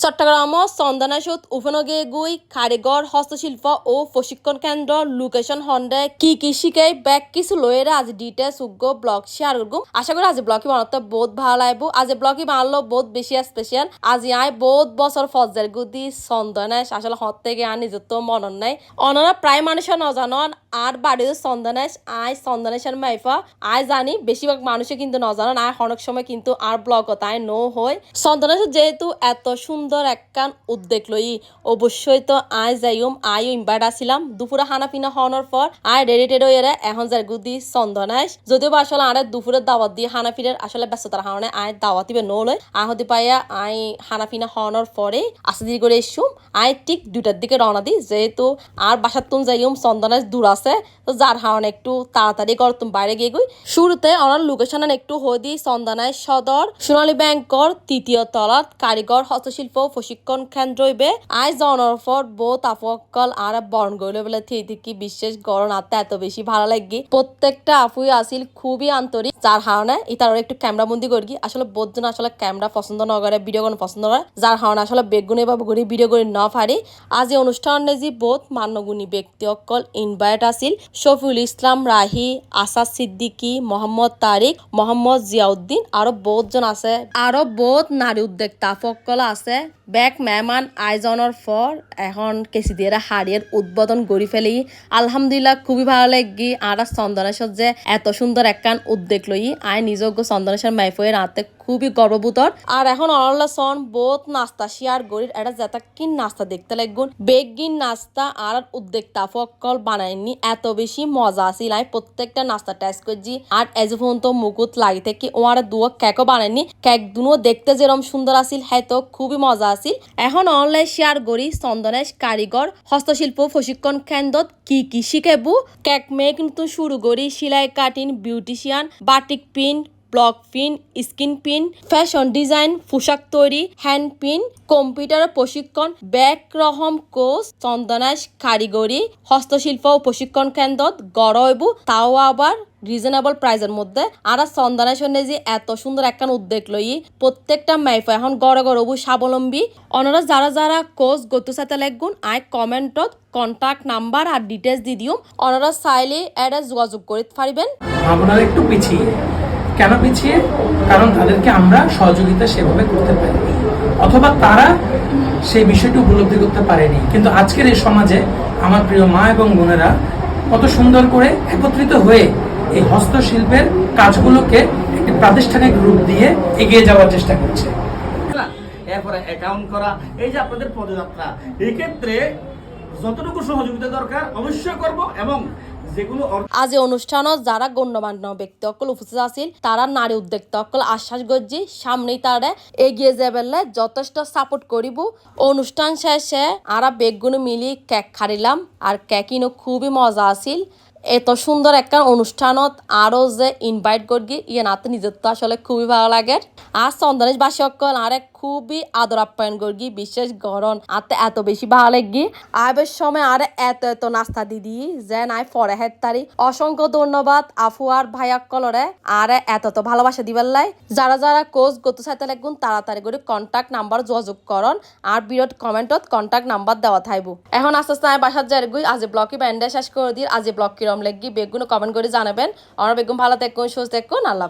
চট্টগ্রাম চন্দনাসুত উপনগে গৈ কারিগর হস্তশিল্প ও প্রশিক্ষণ কেন্দ্র লোকেশন হন্ডে কি কি শিখাই ব্যাগ কিছু লয়েরা আজ ডিটেলস উগ্র ব্লগ শেয়ার করব আশা করি আজ ব্লগই বানাতে বহুত ভালো লাগবো আজ ব্লগই বানালো বহুত বেশি স্পেশাল আজ আয় বহুত বছর ফজর গুদি চন্দনাস আসলে হত থেকে আর নিজের তো মনন নাই অনারা প্রায় মানুষের নজানন আর বাড়িতে চন্দনাস আয় চন্দনাসের মাইফা। আয় জানি বেশিরভাগ মানুষে কিন্তু নজানন আয় অনেক সময় কিন্তু আর ব্লগ তাই নো। হয় চন্দনাস যেহেতু এত সুন্দর একখান উদ্যোগ লই। অবশ্যই তো আয় যাইম আইও ইনভাইট আসিলাম দুপুরে হানা পিনা হওয়ার পর আয় রেডি টেডি এরা এখন যার গুদি চন্দনাস যদিও বা আসলে আরে দুপুরের দাওয়াত দিয়ে হানা ফিরের আসলে ব্যস্ততার হাওনে আয় দাওয়াত দিবে নলয় আহতি পাইয়া আই হানা পিনা হওয়ার পরে ধীরে করে এসুম। আয় ঠিক দুটার দিকে রওনা দিই। যেহেতু আর বাসার তুন যাইম চন্দনাস দূর আছে, তো যার হাওনে একটু তাড়াতাড়ি কর তুমি বাইরে গিয়ে গই। শুরুতে অনার লোকেশন একটু দিই চন্দনায় সদর, সোনালী ব্যাংকর তৃতীয় তলাত কারিগর হস্তশিল্প প্রশিক্ষণ কেন্দ্র হইবে। আই জনের পর বহুত আফকল আর বরণ গইলে বলে, থি কি বিশেষ গরম আতে এত বেশি ভালো লাগি। প্রত্যেকটা আফুই আসিল খুবই আন্তরিক যার কারণে ইতার একটু ক্যামেরা বন্দি করি আসলে বোধজন আসলে ক্যামেরা পছন্দ ন করে ভিডিও কোন পছন্দ করে যার কারণে আসলে বেগুনি বা ঘুরি ভিডিও করে ন পারি আজ এই অনুষ্ঠান নেজি বহুত মান্যগুণী ব্যক্তি অকল ইনভাইট আছিল, শফিউল ইসলাম রাহি আসাদ সিদ্দিকী, মোহাম্মদ তারিক মোহাম্মদ জিয়াউদ্দিন আরও বহুতজন আছে। আরও বহুত নারী উদ্যোক্তা সকল আছে। বেক মেহমান আয়োজনের পর এখন কেসি দিয়ে হাড়িয়ের উদ্বোধন গড়ি ফেলি। আলহামদুলিল্লাহ খুবই ভালো লাগি। আর চন্দনেশ্বর যে এত সুন্দর একখান উদ্যোগ লই। আয় নিজজ্ঞ চন্দনেশ্বর মাইফয়ের রাতে খুবই গর্ববোধর। আর এখন অনল্লা সন বহুত নাস্তা, শিয়ার গড়ির এটা যেটা কিন নাস্তা দেখতে লাগুন বেগিন নাস্তা আর উদ্যোক্তা ফকল বানাইনি এত বেশি মজা আছিল আমি প্রত্যেকটা নাস্তা টেস্ট করছি, আর এজ পর্যন্ত মুকুত লাগি থেকে ও আর দুয়ো কেকও বানাইনি কেক দুনো দেখতে যেরম সুন্দর হ্যাঁ তো খুবই মজা আছিল এখন অনলাইন শেয়ার করি চন্দনেশ, কারিগর, হস্তশিল্প, প্রশিক্ষণ কেন্দ্রত কি কি শিখাবো? কেক মেক নতুন শুরু করি, সিলাই, cutting, beautician, batik print block pin skin pin fashion design, পোশাক তৈরি, হ্যান্ড পিন কম্পিউটার প্রশিক্ষণ ব্যাক রহম কোর্স, চন্দনাশ কারিগরি, হস্তশিল্প ও প্রশিক্ষণ কেন্দ্রত গড়বু তাও আবার রিজনেবল প্রাইজের মধ্যে। আর চন্দনেশ্বরে যে এত সুন্দর একখান উদ্যোগ লই প্রত্যেকটা মাইফা এখন গড়ে গড়বু স্বাবলম্বী। অনারা যারা যারা কোর্স গতু সাথে লাগগুন আই কমেন্টত কন্টাক্ট নাম্বার আর ডিটেলস দি দিও। অনারা চাইলে এটা যোগাযোগ করে পারিবেন। ভাবনার একটু পিছিয়ে। কেন পিছিয়ে? কারণ তাদেরকে আমরা সহযোগিতা সেভাবে করতে পারিনি। অথবা তারা সেই বিষয়টি উপলব্ধি করতে পারেনি। কিন্তু আজকের এই সমাজে আমার প্রিয় মা এবং বোনেরা কত সুন্দর করে একত্রিত হয়ে এই হস্তশিল্পের কাজগুলোকে একটি প্রাতিষ্ঠানিক রূপ দিয়ে এগিয়ে যাওয়ার চেষ্টা করছে। এরপরে অ্যাকাউন্ট করা, এই যে আপনাদের পদযাত্রা এই ক্ষেত্রে যতটুকু সহযোগিতা দরকার অবশ্যই করব এবং আজ অনুষ্ঠানত যারা গণ্যমান্য ব্যক্তি সকল উপস্থিত আছিল, তারা নারী উদ্যোক্তা সকল আশ্বাস গজ্জি, সামনেই তারা এগিয়ে যাবেলে যথেষ্ট সাপোর্ট করিব। অনুষ্ঠান শেষে আরা বেগগুলো মিলি কেক খারিলাম, আর কেকিনো খুবই মজা আছিল। এত সুন্দর একটা অনুষ্ঠানত আরও যে ইনভাইট করগি ইয়ে নাতে নিজের তো আসলে খুবই ভালো লাগে। আর চন্দনেশ বাসী সকল আরে খুবই আদর আপ্যায়ন করগি বিশেষ গরম আতে এত বেশি ভালো লাগি। আইবের সময় আর এত এত নাস্তা দিদি যে নাই পরে হেড তারি। অসংখ্য ধন্যবাদ আফু আর ভাইয়া কলরে, আর এত তো ভালোবাসা দিবার লাই। যারা যারা কোচ গত সাইতে লাগুন, তাড়াতাড়ি করে কন্টাক্ট নাম্বার যোগাযোগ করন, আর বিরট কমেন্টত কন্টাক্ট নাম্বার দেওয়া থাইব। এখন আস্তে আস্তে আমি বাসার যাই গই, আজি ব্লকি ব্যান্ডে শেষ করে দিই, আজি ব্লক কিরম লাগি বেগুন কমেন্ট করে জানাবেন। আমার বেগুন ভালো দেখুন সুস্থ দেখুন আল্লাহ।